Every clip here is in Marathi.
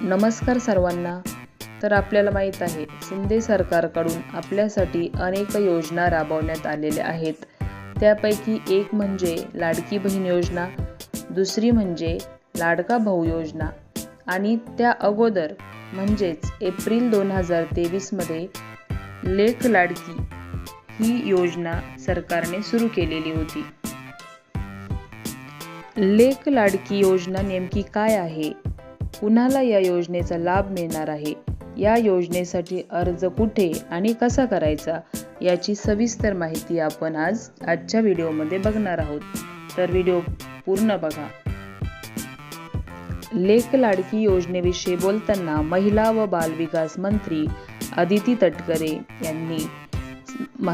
नमस्कार सर्वांना. तर आपल्याला माहीत आहे शिंदे सरकारकडून आपल्यासाठी अनेक योजना राबवण्यात आलेल्या आहेत. त्यापैकी एक म्हणजे लाडकी बहीण योजना दुसरी म्हणजे लाडका भाऊ योजना आणि त्या अगोदर म्हणजेच एप्रिल दोन हजार तेवीसमध्ये लेख लाडकी ही योजना सरकारने सुरू केलेली होती. लेख लाडकी योजना नेमकी काय आहे? कुणाला या योजनेचा लाभ मिळणार आहे? या योजनेसाठी अर्ज कुठे आणि कसा करायचा? याची सविस्तर माहिती आपण आज आजच्या व्हिडिओमध्ये बघणार आहोत. तर व्हिडिओ पूर्ण बघा. लेख लाडकी योजनेविषयी बोलताना महिला व बालविकास मंत्री अदिती तटकरे यांनी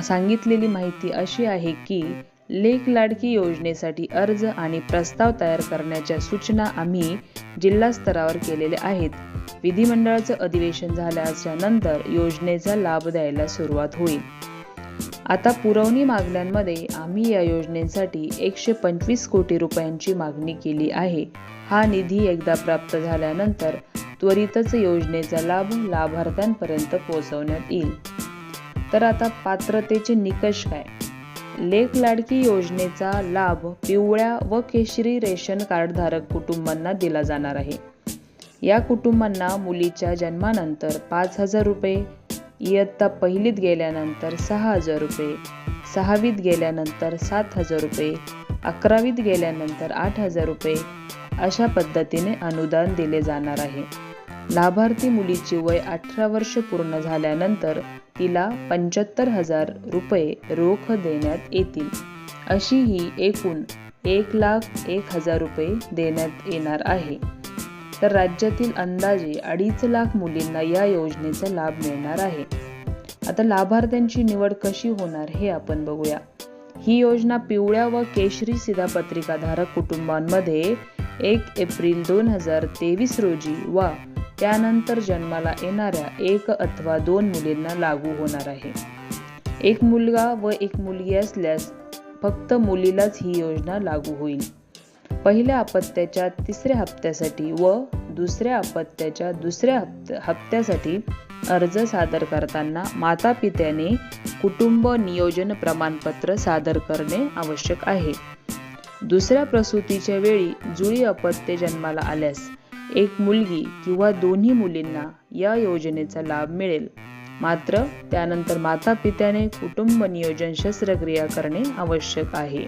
सांगितलेली माहिती अशी आहे की लेख लाडकी योजनेसाठी अर्ज आणि प्रस्ताव तयार करण्याच्या सूचना आम्ही जिल्हा स्तरावर केलेल्या आहेत. विधिमंडळाचं अधिवेशन झाल्याच्यानंतर योजनेचा लाभ द्यायला सुरुवात होईल. आता पुरवणी मागण्यांमध्ये आम्ही या योजनेसाठी एकशे पंचवीस कोटी रुपयांची मागणी केली आहे. हा निधी एकदा प्राप्त झाल्यानंतर त्वरितच योजनेचा लाभ लाभार्थ्यांपर्यंत पोहोचवण्यात येईल. तर आता पात्रतेचे निकष काय? लेख लाडकी योजनेचा लाभ पिवळ्या व केशरी रेशन कार्डधारक कुटुंबांना दिला जाणार आहे. या कुटुंबांना मुलीच्या जन्मानंतर पाच हजार रुपये इयत्ता पहिलीत गेल्यानंतर सहा हजार रुपये सहावीत गेल्यानंतर सात हजार रुपये अकरावीत गेल्यानंतर आठ हजार रुपये अशा पद्धतीने अनुदान दिले जाणार आहे. लाभार्थी मुलीची वय अठरा वर्ष पूर्ण झाल्यानंतर तिला पंच्याहत्तर हजार रुपये रोख देण्यात येतील. अशी ही एकूण एक लाख एक हजार रुपये देण्यात येणार आहे. तर राज्यातील अंदाजे अडीच लाख मुलींना या योजनेचा लाभ मिळणार आहे. आता लाभार्थ्यांची निवड कशी होणार हे आपण बघूया. ही योजना पिवळ्या व केशरी सिधापत्रिकाधारक कुटुंबांमध्ये एक एप्रिल दोन हजार तेवीस रोजी वा त्यानंतर जन्माला येणाऱ्या एक अथवा दोन मुलींना लागू होणार आहे. एक मुलगा व एक मुलगी असल्यास फक्त मुलीलाच ही योजना लागू होईल. पहिल्या अपत्याच्या तिसऱ्या हप्त्यासाठी व दुसऱ्या अपत्याच्या दुसऱ्या हप्त्यासाठी अर्ज सादर करताना माता पित्याने कुटुंब नियोजन प्रमाणपत्र सादर करणे आवश्यक आहे. दुसऱ्या प्रसूतीच्या वेळी जुळी अपत्य जन्माला आल्यास एक मुलगी किंवा दोन्ही मुलींना या योजनेचा लाभ मिळेल. मात्र त्यानंतर माता पित्याने कुटुंब नियोजन शस्त्रक्रिया करणे आवश्यक आहे.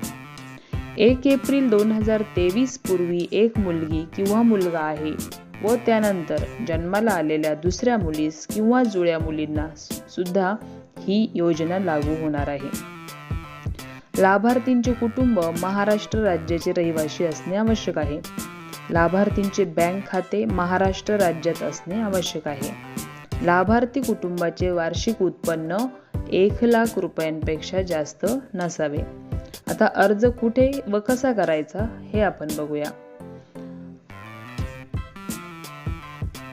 एक एप्रिल दोन हजार तेवीस पूर्वी एक मुलगी किंवा मुलगा आहे व त्यानंतर जन्माला आलेल्या दुसऱ्या मुलीस किंवा जुळ्या मुलींना सुद्धा ही योजना लागू होणार आहे. लाभार्थींचे कुटुंब महाराष्ट्र राज्याचे रहिवासी असणे आवश्यक आहे. लाभार्थींचे बँक खाते महाराष्ट्र राज्यात असणे आवश्यक आहे. लाभार्थी कुटुंबाचे वार्षिक उत्पन्न एक लाख रुपयांपेक्षा जास्त नसावे. आता अर्ज कुठे व कसा करायचा हे आपण बघूया.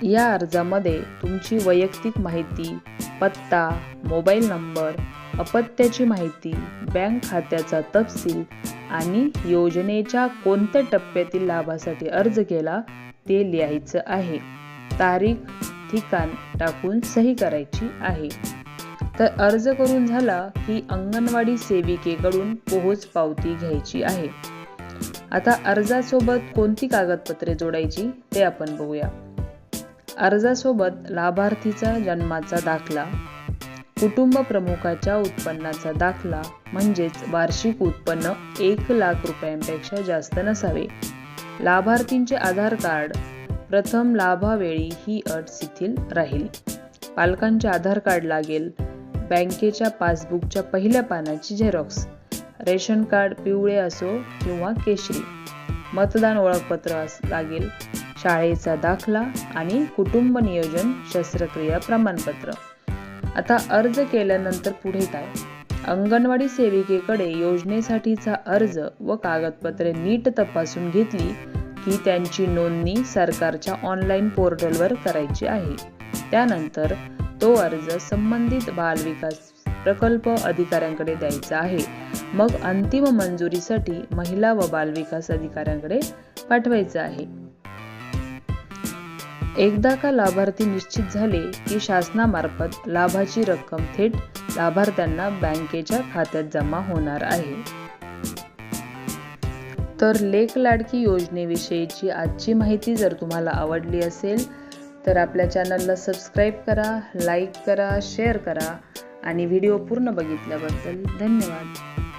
या अर्जामध्ये तुमची वैयक्तिक माहिती पत्ता मोबाईल नंबर अपत्याची माहिती बँक खात्याचा तपशील आणि योजनेच्या कोणत्या टप्प्यातील लाभासाठी अर्ज केला ते लिहायचं आहे. तारीख ठिकाण टाकून सही करायची आहे. तर अर्ज करून झाला की अंगणवाडी सेविकेकडून पोहोच पावती घ्यायची आहे. आता अर्जासोबत कोणती कागदपत्रे जोडायची ते आपण बघूया. अर्जासोबत लाभार्थीचा जन्माचा दाखला कुटुंब प्रमुखाच्या उत्पन्नाचा दाखला म्हणजेच वार्षिक उत्पन्न एक लाख रुपयांपेक्षा जास्त नसावे. लाभार्थींचे आधार कार्ड प्रथम लाभावेळी ही अट शिथिल राहील. पालकांचे आधार कार्ड लागेल बँकेच्या पासबुकच्या पहिल्या पानाची झेरॉक्स रेशन कार्ड पिवळे असो किंवा केशरी. मतदान ओळखपत्र लागेल. शाळेचा दाखला आणि कुटुंब नियोजन शस्त्रक्रिया प्रमाणपत्र. आता अर्ज केल्यानंतर पुढे काय? अंगणवाडी सेविकेकडे योजनेसाठीचा अर्ज व कागदपत्रे नीट तपासून घेतली की त्यांची नोंदणी सरकारच्या ऑनलाईन पोर्टलवर करायची आहे. त्यानंतर तो अर्ज संबंधित बालविकास प्रकल्प अधिकाऱ्यांकडे द्यायचा आहे. मग अंतिम मंजुरीसाठी महिला व बालविकास अधिकाऱ्यांकडे पाठवायचा आहे. एकदा का लाभार्थी निश्चित झाले की शासनामार्फत लाभाची रक्कम थेट लाभार्थ्यांना बँकेच्या खात्यात जमा होणार आहे. तर लेख लाडकी योजनेविषयीची आजची माहिती जर तुम्हाला आवडली असेल तर आपल्या चॅनलला सबस्क्राईब करा लाईक करा शेअर करा आणि व्हिडिओ पूर्ण बघितल्याबद्दल धन्यवाद.